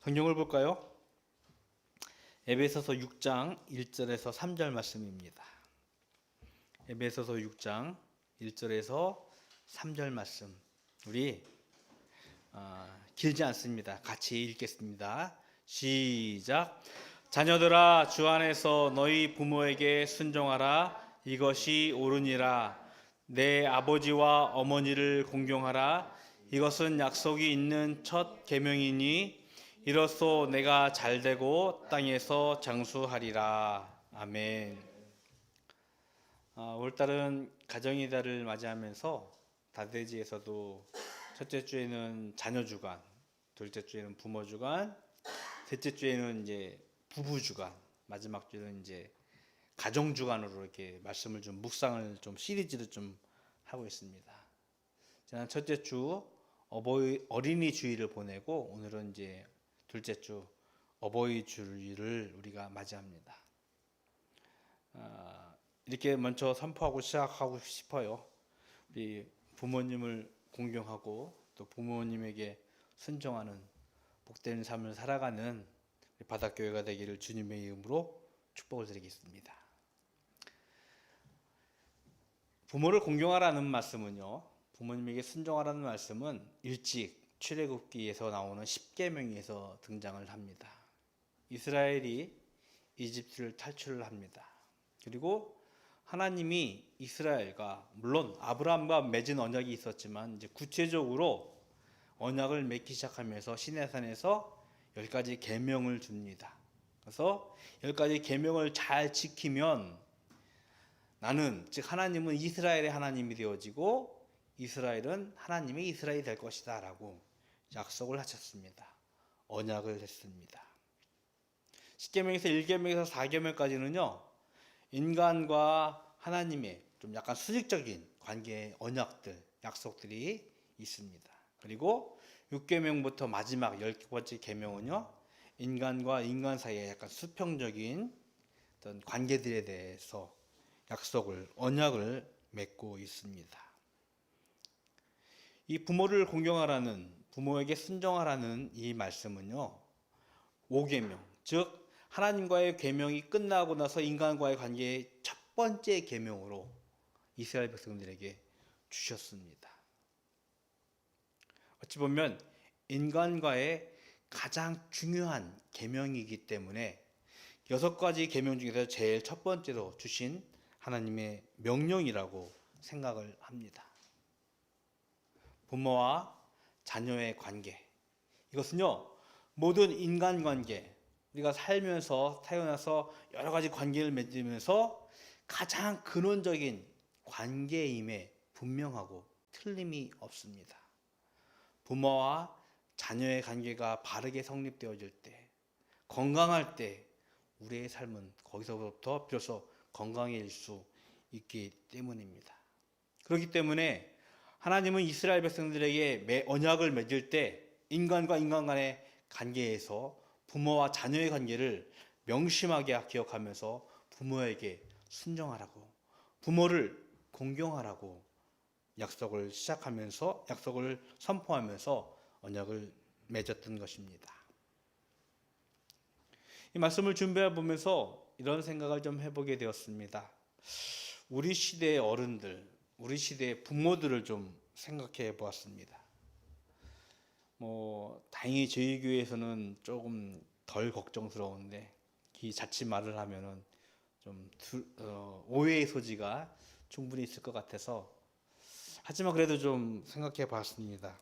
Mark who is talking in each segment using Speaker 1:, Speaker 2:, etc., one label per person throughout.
Speaker 1: 성경을 볼까요? 에베소서 6장 1절에서 3절 말씀입니다. 에베소서 6장 1절에서 3절 말씀. 우리 어, 길지 않습니다. 같이 읽겠습니다. 시작. 자녀들아 주 안에서 너희 부모에게 순종하라. 이것이 옳으니라. 내 아버지와 어머니를 공경하라. 이것은 약속이 있는 첫 계명이니 이로써 내가 잘되고 땅에서 장수하리라. 아멘. 아, 올달은 가정의 달을 맞이하면서 다대지에서도 첫째 주에는 자녀 주간, 둘째 주에는 부모 주간, 셋째 주에는 이제 부부 주간, 마지막 주는 이제 가정 주간으로 이렇게 말씀을 좀 묵상을 좀 시리즈를 좀 하고 있습니다. 지난 첫째 주 어버이 어린이 주일을 보내고 오늘은 이제 둘째 주 어버이 주일을 우리가 맞이합니다. 아, 이렇게 먼저 선포하고 시작하고 싶어요. 우리 부모님을 공경하고 또 부모님에게 순종하는 복된 삶을 살아가는 바닷교회가 되기를 주님의 이름으로 축복을 드리겠습니다. 부모를 공경하라는 말씀은요. 부모님에게 순종하라는 말씀은 일찍 출애굽기에서 나오는 10계명에서 등장을 합니다. 이스라엘이 이집트를 탈출을 합니다. 그리고 하나님이 이스라엘과 물론 아브라함과 맺은 언약이 있었지만 이제 구체적으로 언약을 맺기 시작하면서 시내산에서 열 가지 계명을 줍니다. 그래서 열 가지 계명을 잘 지키면 나는 즉 하나님은 이스라엘의 하나님이 되어지고 이스라엘은 하나님의 이스라엘이 될 것이다라고 약속을 하셨습니다. 언약을 했습니다. 10계명에서 1계명에서 4계명까지는요. 인간과 하나님의 좀 약간 수직적인 관계의 언약들, 약속들이 있습니다. 그리고 6계명부터 마지막 10번째 계명은요. 인간과 인간 사이의 약간 수평적인 어떤 관계들에 대해서 약속을 언약을 맺고 있습니다. 이 부모를 공경하라는 부모에게 순종하라는 이 말씀은요. 5계명, 즉 하나님과의 계명이 끝나고 나서 인간과의 관계의 첫 번째 계명으로 이스라엘 백성들에게 주셨습니다. 어찌 보면 인간과의 가장 중요한 계명이기 때문에 여섯 가지 계명 중에서 제일 첫 번째로 주신 하나님의 명령이라고 생각을 합니다. 부모와 자녀의 관계. 이것은요, 모든 인간 관계, 우리가 살면서 태어나서 여러 가지 관계를 맺으면서 가장 근원적인 관계임에 분명하고 틀림이 없습니다. 부모와 자녀의 관계가 바르게 성립되어질 때, 건강할 때, 우리의 삶은 거기서부터 비로소 건강해질 수 있기 때문입니다. 그렇기 때문에 하나님은 이스라엘 백성들에게 언약을 맺을 때 인간과 인간 간의 관계에서 부모와 자녀의 관계를 명심하게 기억하면서 부모에게 순종하라고 부모를 공경하라고 약속을 시작하면서 약속을 선포하면서 언약을 맺었던 것입니다. 이 말씀을 준비해 보면서 이런 생각을 좀 해보게 되었습니다. 우리 시대의 어른들, 우리 시대의 부모들을 좀 생각해 보았습니다. 뭐 다행히 저희 교회에서는 조금 덜 걱정스러운데 이 자칫 말을 하면은 좀 두, 어, 오해의 소지가 충분히 있을 것 같아서 하지만 그래도 좀 생각해 봤습니다.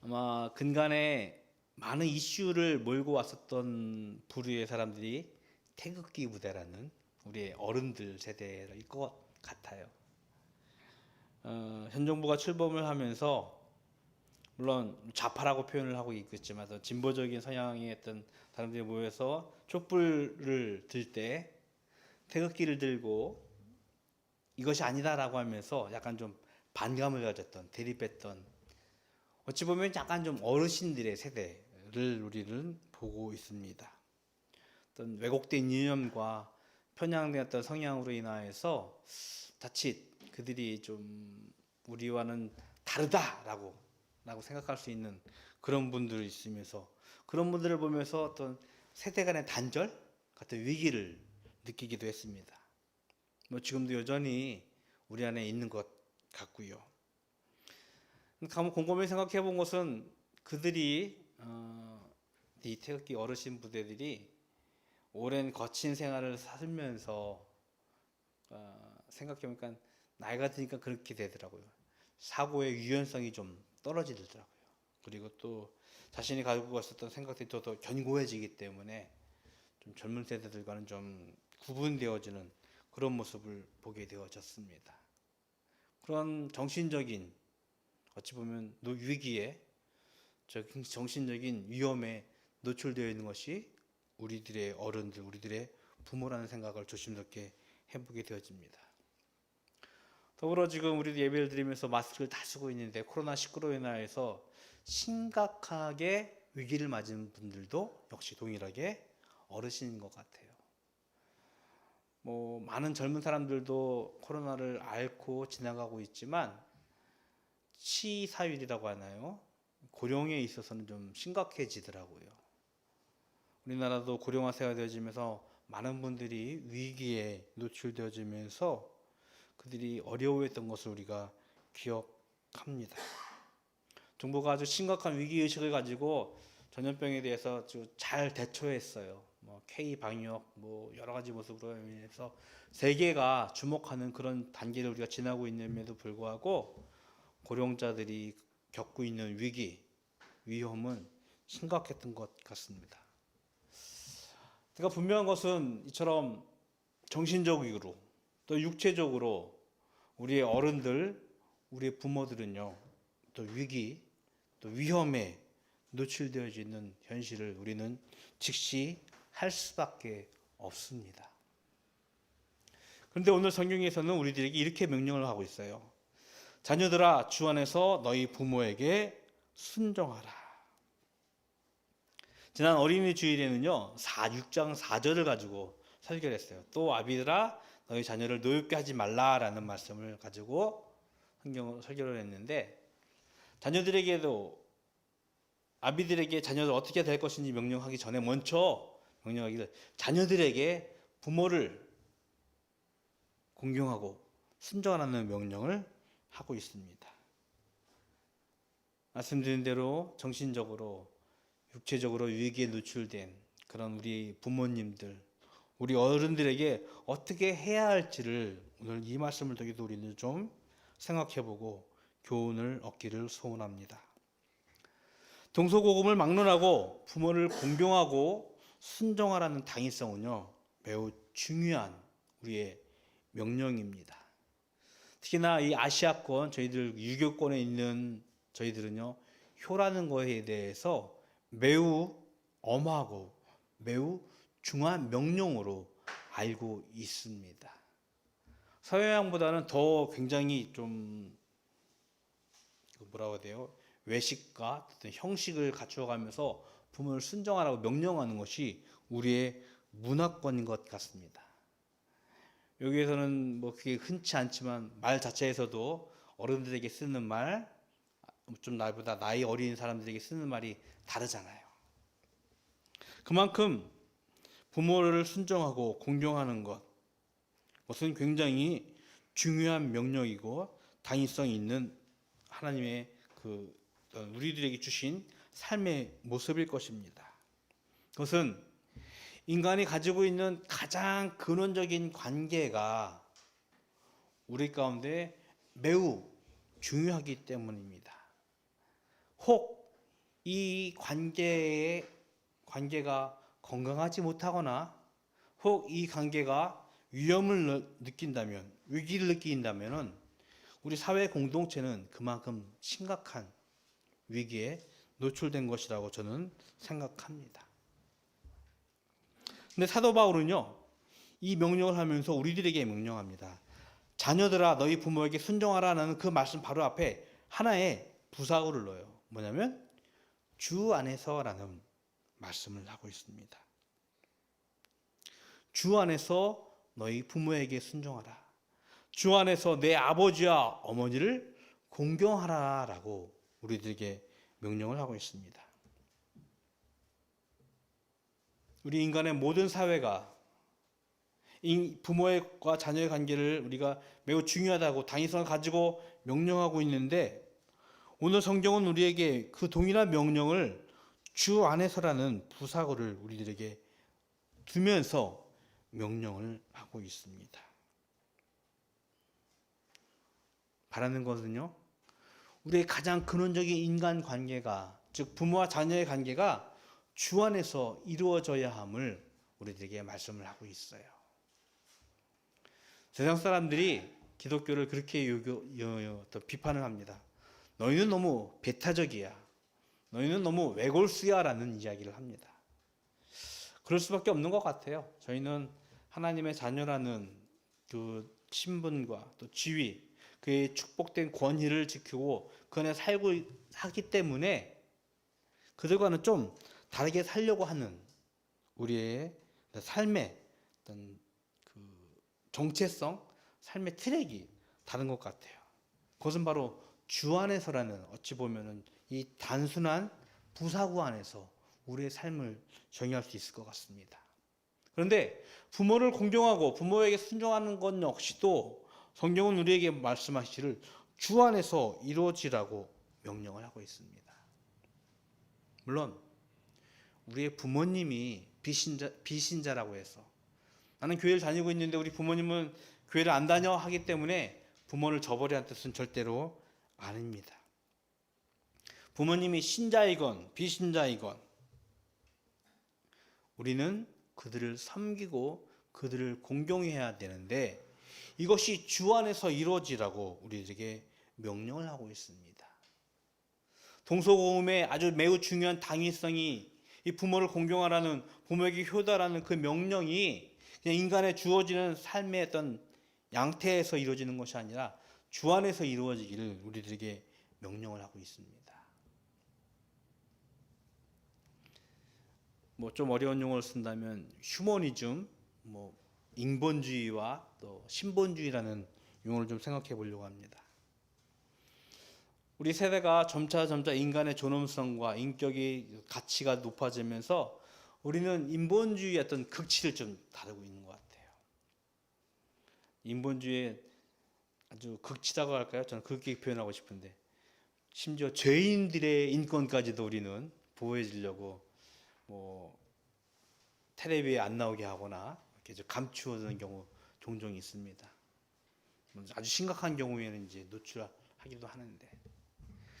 Speaker 1: 아마 근간에 많은 이슈를 몰고 왔었던 부류의 사람들이 태극기 부대라는 우리의 어른들 세대일 것 같아요. 어, 현 정부가 출범을 하면서 물론 좌파라고 표현을 하고 있겠지만 진보적인 성향의 어떤 사람들이 모여서 촛불을 들 때 태극기를 들고 이것이 아니다라고 하면서 약간 좀 반감을 가졌던 대립했던 어찌 보면 약간 좀 어르신들의 세대를 우리는 보고 있습니다. 어떤 왜곡된 이념과 편향되었던 성향으로 인하여서 자칫 그들이 좀 우리와는 다르다라고 라고 생각할 수 있는 그런 분들이 있으면서 그런 분들을 보면서 어떤 세대 간의 단절 같은 위기를 느끼기도 했습니다. 뭐 지금도 여전히 우리 안에 있는 것 같고요. 한번 곰곰이 생각해 본 것은 그들이 어, 이 태극기 어르신 부대들이 오랜 거친 생활을 살면서 어, 생각해 보니까 나이가 드니까 그렇게 되더라고요. 사고의 유연성이 좀 떨어지더라고요. 그리고 또 자신이 가지고 있었던 생각들이 더, 더 견고해지기 때문에 좀 젊은 세대들과는 좀 구분되어지는 그런 모습을 보게 되어졌습니다. 그런 정신적인 어찌 보면 노- 위기에 저 정신적인 위험에 노출되어 있는 것이 우리들의 어른들, 우리들의 부모라는 생각을 조심스럽게 해보게 되어집니다. 더불어 지금 우리도 예배를 드리면서 마스크를 다 쓰고 있는데 코로나 19로 인하여서 심각하게 위기를 맞은 분들도 역시 동일하게 어르신인 것 같아요. 뭐 많은 젊은 사람들도 코로나를 앓고 지나가고 있지만 치사율이라고 하나요? 고령에 있어서는 좀 심각해지더라고요. 우리나라도 고령화세가 되어지면서 많은 분들이 위기에 노출되어지면서 그들이 어려워했던 것을 우리가 기억합니다. 정부가 아주 심각한 위기 의식을 가지고 전염병에 대해서 아주 잘 대처했어요. 뭐 K 방역 뭐 여러 가지 모습으로 인해서 세계가 주목하는 그런 단계를 우리가 지나고 있음에도 불구하고 고령자들이 겪고 있는 위기 위험은 심각했던 것 같습니다. 그러니까 분명한 것은 이처럼 정신적으로 또 육체적으로 우리의 어른들, 우리의 부모들은요, 또 위기, 또 위험에 노출되어 있는 현실을 우리는 즉시 할 수밖에 없습니다. 그런데 오늘 성경에서는 우리들에게 이렇게 명령을 하고 있어요. 자녀들아, 주 안에서 너희 부모에게 순종하라. 지난 어린이 주일에는요, 4, 6장 4절을 가지고 설교를 했어요. 또 아비들아, 너희 자녀를 노엽게 하지 말라라는 말씀을 가지고 성경 설교를 했는데 자녀들에게도 아비들에게 자녀들 어떻게 될 것인지 명령하기 전에 먼저 명령하기를 자녀들에게 부모를 공경하고 순종하라는 명령을 하고 있습니다. 말씀드린 대로 정신적으로 육체적으로 위기에 노출된 그런 우리 부모님들 우리 어른들에게 어떻게 해야 할지를 오늘 이 말씀을 통해서 우리는 좀 생각해보고 교훈을 얻기를 소원합니다. 동서고금을 막론하고 부모를 공경하고 순종하라는 당위성은요 매우 중요한 우리의 명령입니다. 특히나 이 아시아권 저희들 유교권에 있는 저희들은요 효라는 거에 대해서 매우 엄하고 매우 중요한 명령으로 알고 있습니다. 서양보다는 더 굉장히 좀 뭐라고 해야 돼요? 외식과 어떤 형식을 갖추어가면서 부모를 순종하라고 명령하는 것이 우리의 문화권인 것 같습니다. 여기에서는 뭐 그게 흔치 않지만 말 자체에서도 어른들에게 쓰는 말, 좀 나보다 나이 어린 사람들에게 쓰는 말이 다르잖아요. 그만큼 부모를 순종하고 공경하는 것, 그것은 굉장히 중요한 명령이고 당위성이 있는 하나님의 그 우리들에게 주신 삶의 모습일 것입니다. 그것은 인간이 가지고 있는 가장 근원적인 관계가 우리 가운데 매우 중요하기 때문입니다. 혹 이 관계의 관계가 건강하지 못하거나 혹 이 관계가 위험을 느낀다면 위기를 느낀다면은 우리 사회 공동체는 그만큼 심각한 위기에 노출된 것이라고 저는 생각합니다. 근데 사도 바울은요, 이 명령을 하면서 우리들에게 명령합니다. 자녀들아, 너희 부모에게 순종하라는 그 말씀 바로 앞에 하나의 부사구를 넣어요. 뭐냐면, 주 안에서라는 말씀을 하고 있습니다. 주 안에서 너희 부모에게 순종하라. 주 안에서 내 아버지와 어머니를 공경하라 라고 우리들에게 명령을 하고 있습니다. 우리 인간의 모든 사회가 인- 부모과 자녀의 관계를 우리가 매우 중요하다고 당위성을 가지고 명령하고 있는데 오늘 성경은 우리에게 그 동일한 명령을 주 안에서라는 부사고를 우리들에게 두면서 명령을 하고 있습니다. 바라는 것은요. 우리의 가장 근원적인 인간 관계가 즉 부모와 자녀의 관계가 주 안에서 이루어져야 함을 우리들에게 말씀을 하고 있어요. 세상 사람들이 기독교를 그렇게 비판을 합니다. 너희는 너무 배타적이야. 너희는 너무 외골수야라는 이야기를 합니다. 그럴 수밖에 없는 것 같아요. 저희는 하나님의 자녀라는 그 신분과 또 지위, 그의 축복된 권위를 지키고 그 안에 살고 하기 때문에 그들과는 좀 다르게 살려고 하는 우리의 삶의 어떤 그 정체성, 삶의 트랙이 다른 것 같아요. 그것은 바로 주 안에서라는 어찌 보면은 이 단순한 부사구 안에서 우리의 삶을 정의할 수 있을 것 같습니다. 그런데 부모를 공경하고 부모에게 순종하는 것 역시도 성경은 우리에게 말씀하시기를 주 안에서 이루어지라고 명령을 하고 있습니다. 물론 우리의 부모님이 비신자, 비신자라고 해서 나는 교회를 다니고 있는데 우리 부모님은 교회를 안 다녀 하기 때문에 부모를 저버리라는 뜻은 절대로 아닙니다. 부모님이 신자이건 비신자이건 우리는 그들을 섬기고 그들을 공경해야 되는데 이것이 주 안에서 이루어지라고 우리에게 명령을 하고 있습니다. 동서고음의 아주 매우 중요한 당위성이 이 부모를 공경하라는 부모에게 효다라는 그 명령이 그냥 인간에 주어지는 삶의 어떤 양태에서 이루어지는 것이 아니라 주 안에서 이루어지기를 우리들에게 명령을 하고 있습니다. 뭐 좀 어려운 용어를 쓴다면 휴머니즘, 뭐 인본주의와 또 신본주의라는 용어를 좀 생각해 보려고 합니다. 우리 세대가 점차 점차 인간의 존엄성과 인격의 가치가 높아지면서 우리는 인본주의의 어떤 극치를 좀 다루고 있는 것 같아요. 인본주의의 아주 극치다고 할까요? 저는 그렇게 표현하고 싶은데 심지어 죄인들의 인권까지도 우리는 보호해 주려고 뭐 텔레비에 안 나오게 하거나 이렇게 좀 감추어두는 경우 종종 있습니다. 아주 심각한 경우에는 이제 노출하기도 하는데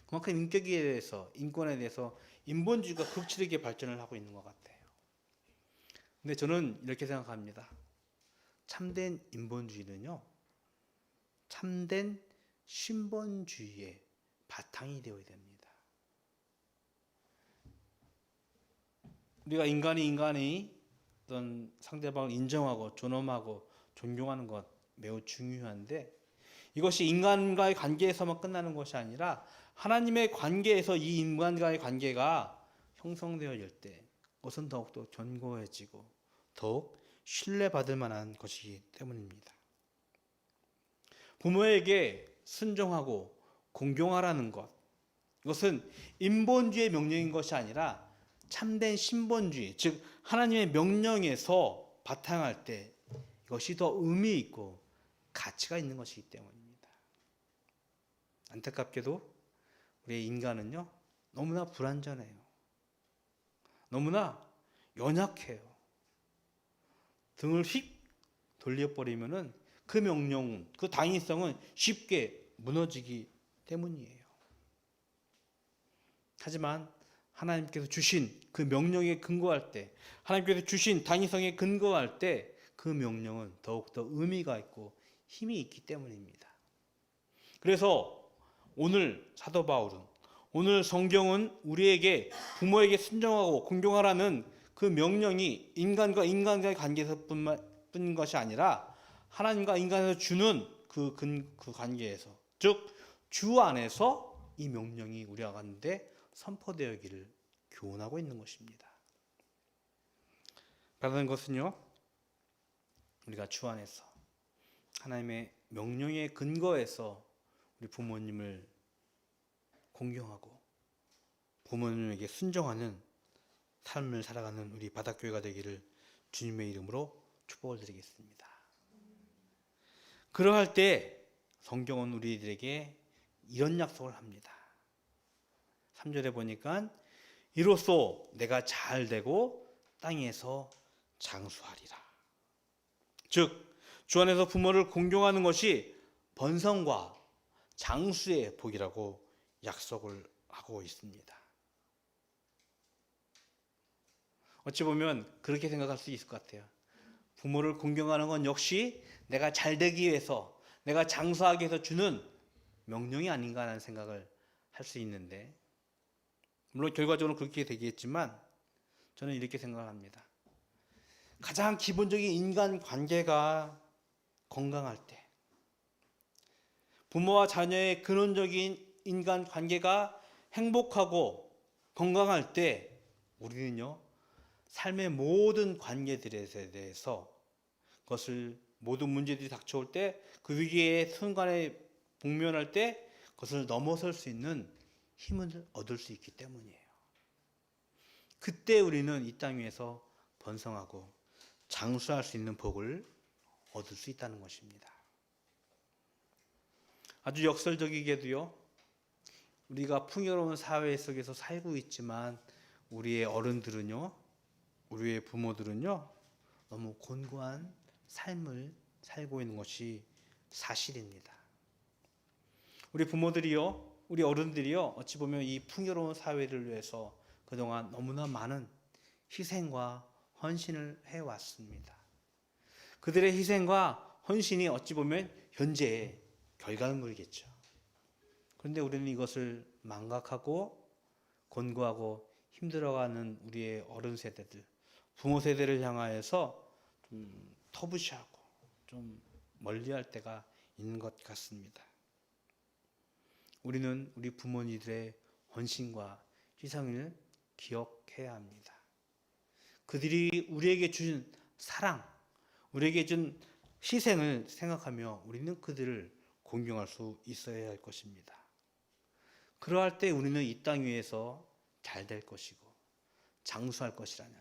Speaker 1: 그만큼 인격에 대해서 인권에 대해서 인본주의가 극치르게 발전을 하고 있는 것 같아요. 근데 저는 이렇게 생각합니다. 참된 인본주의는요, 참된 신본주의의 바탕이 되어야 됩니다. 우리가 인간이 인간이 어떤 상대방을 인정하고 존엄하고 존경하는 것 매우 중요한데 이것이 인간과의 관계에서만 끝나는 것이 아니라 하나님의 관계에서 이 인간과의 관계가 형성되어질 때 그것은 더욱더 견고해지고 더욱 신뢰받을 만한 것이기 때문입니다. 부모에게 순종하고 공경하라는 것 이것은 인본주의의 명령인 것이 아니라 참된 신본주의 즉 하나님의 명령에서 바탕할 때 이것이 더 의미 있고 가치가 있는 것이기 때문입니다. 안타깝게도 우리 인간은요 너무나 불완전해요. 너무나 연약해요. 등을 휙 돌려버리면은 그 명령은 그 당위성은 쉽게 무너지기 때문이에요. 하지만 하나님께서 주신 그 명령에 근거할 때, 하나님께서 주신 당위성에 근거할 때, 그 명령은 더욱더 의미가 있고 힘이 있기 때문입니다. 그래서 오늘 사도 바울은, 오늘 성경은 우리에게 부모에게 순종하고 공경하라는 그 명령이 인간과 인간과의 관계에서뿐인 것이 아니라 하나님과 인간에서 주는 그, 근, 그 관계에서, 즉, 주 안에서 이 명령이 우리와 가운데 선포되어기를 교훈하고 있는 것입니다. 바라는 것은요, 우리가 주 안에서 하나님의 명령의 근거에서 우리 부모님을 공경하고 부모님에게 순종하는 삶을 살아가는 우리 바닷교회가 되기를 주님의 이름으로 축복을 드리겠습니다. 그러할 때 성경은 우리들에게 이런 약속을 합니다. 3절에 보니까 이로써 내가 잘 되고 땅에서 장수하리라. 즉, 주 안에서 부모를 공경하는 것이 번성과 장수의 복이라고 약속을 하고 있습니다. 어찌 보면 그렇게 생각할 수 있을 것 같아요. 부모를 공경하는 건 역시 내가 잘 되기 위해서, 내가 장수하기 위해서 주는 명령이 아닌가라는 생각을 할 수 있는데, 물론 결과적으로 그렇게 되겠지만, 저는 이렇게 생각합니다. 가장 기본적인 인간 관계가 건강할 때, 부모와 자녀의 근원적인 인간 관계가 행복하고 건강할 때, 우리는요, 삶의 모든 관계들에 대해서 그것을 모든 문제들이 닥쳐올 때 그 위기의 순간에 복면할 때 그것을 넘어설 수 있는 힘을 얻을 수 있기 때문이에요. 그때 우리는 이 땅 위에서 번성하고 장수할 수 있는 복을 얻을 수 있다는 것입니다. 아주 역설적이게도요. 우리가 풍요로운 사회 속에서 살고 있지만 우리의 어른들은요. 우리의 부모들은요. 너무 곤고한 삶을 살고 있는 것이 사실입니다. 우리 부모들이요, 우리 어른들이요, 어찌 보면 이 풍요로운 사회를 위해서 그동안 너무나 많은 희생과 헌신을 해왔습니다. 그들의 희생과 헌신이 어찌 보면 현재의 결과물이겠죠. 그런데 우리는 이것을 망각하고 곤고하고 힘들어가는 우리의 어른 세대들, 부모 세대를 향하여서 좀 터부시하고 좀 멀리할 때가 있는 것 같습니다. 우리는 우리 부모님들의 헌신과 희생을 기억해야 합니다. 그들이 우리에게 준 사랑, 우리에게 준 희생을 생각하며 우리는 그들을 공경할 수 있어야 할 것입니다. 그러할 때 우리는 이 땅 위에서 잘 될 것이고 장수할 것이라는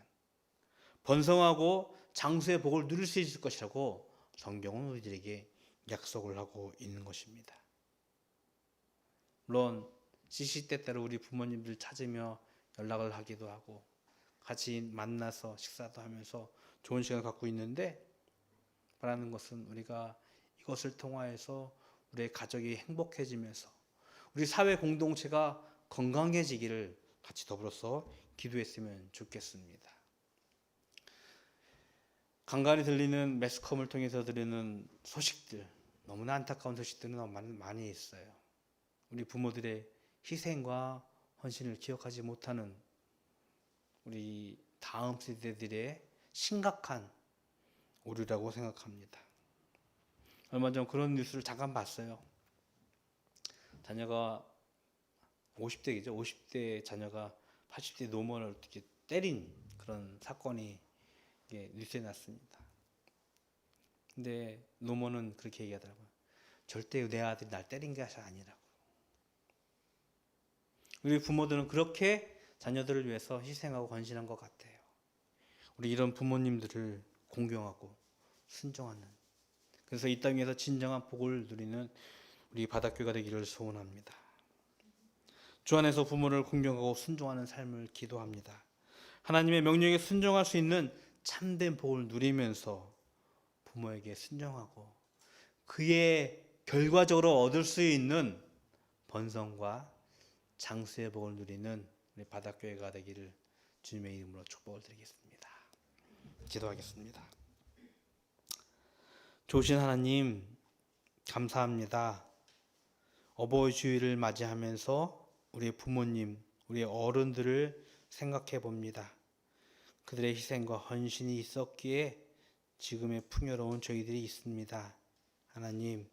Speaker 1: 번성하고 장수의 복을 누릴 수 있을 것이라고 성경은 우리들에게 약속을 하고 있는 것입니다. 물론 시시때 때로 우리 부모님들 찾으며 연락을 하기도 하고 같이 만나서 식사도 하면서 좋은 시간을 갖고 있는데 바라는 것은 우리가 이것을 통하여서 우리의 가족이 행복해지면서 우리 사회 공동체가 건강해지기를 같이 더불어서 기도했으면 좋겠습니다. 간간히 들리는 매스컴을 통해서 들리는 소식들 너무나 안타까운 소식들은 많이 있어요. 우리 부모들의 희생과 헌신을 기억하지 못하는 우리 다음 세대들의 심각한 오류라고 생각합니다. 얼마 전 그런 뉴스를 잠깐 봤어요. 자녀가 50대이죠. 50대 자녀가 80대 노무원을 어떻게 때린 그런 사건이 뉴스에 났습니다. 근데 노무원은 그렇게 얘기하더라고요. 절대 내 아들이 날 때린 게 아니라고. 우리 부모들은 그렇게 자녀들을 위해서 희생하고 헌신한 것 같아요. 우리 이런 부모님들을 공경하고 순종하는 그래서 이 땅에서 진정한 복을 누리는 우리 바닷교가 되기를 소원합니다. 주 안에서 부모를 공경하고 순종하는 삶을 기도합니다. 하나님의 명령에 순종할 수 있는 참된 복을 누리면서 부모에게 순종하고 그의 결과적으로 얻을 수 있는 번성과 장수의 복을 누리는 우리 바닷교회가 되기를 주님의 이름으로 축복을 드리겠습니다. 기도하겠습니다. 조신 하나님 감사합니다. 어버이 주일을 맞이하면서 우리 부모님, 우리 어른들을 생각해 봅니다. 그들의 희생과 헌신이 있었기에 지금의 풍요로운 저희들이 있습니다. 하나님,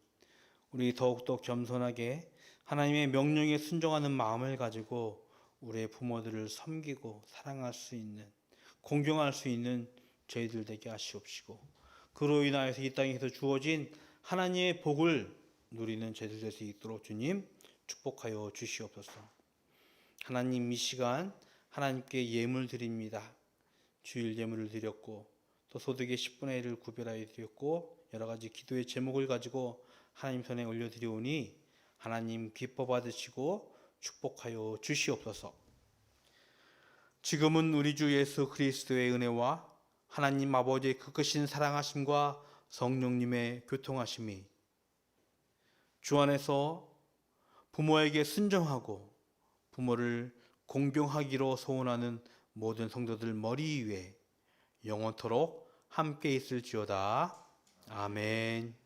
Speaker 1: 우리 더욱더 겸손하게 하나님의 명령에 순종하는 마음을 가지고 우리의 부모들을 섬기고 사랑할 수 있는 공경할 수 있는 저희들 되게 하시옵시고 그로 인하여서 이 땅에서 주어진 하나님의 복을 누리는 저희들 될 수 있도록 주님 축복하여 주시옵소서. 하나님 이 시간 하나님께 예물 드립니다. 주일 예물을 드렸고 또 소득의 10분의 1을 구별하여 드렸고 여러 가지 기도의 제목을 가지고 하나님 손에 올려 드리오니 하나님 기뻐 받으시고 축복하여 주시옵소서. 지금은 우리 주 예수 그리스도의 은혜와 하나님 아버지의 그 크신 사랑하심과 성령님의 교통하심이 주 안에서 부모에게 순종하고 부모를 공경하기로 소원하는 모든 성도들 머리 위에 영원토록 함께 있을지어다. 아멘.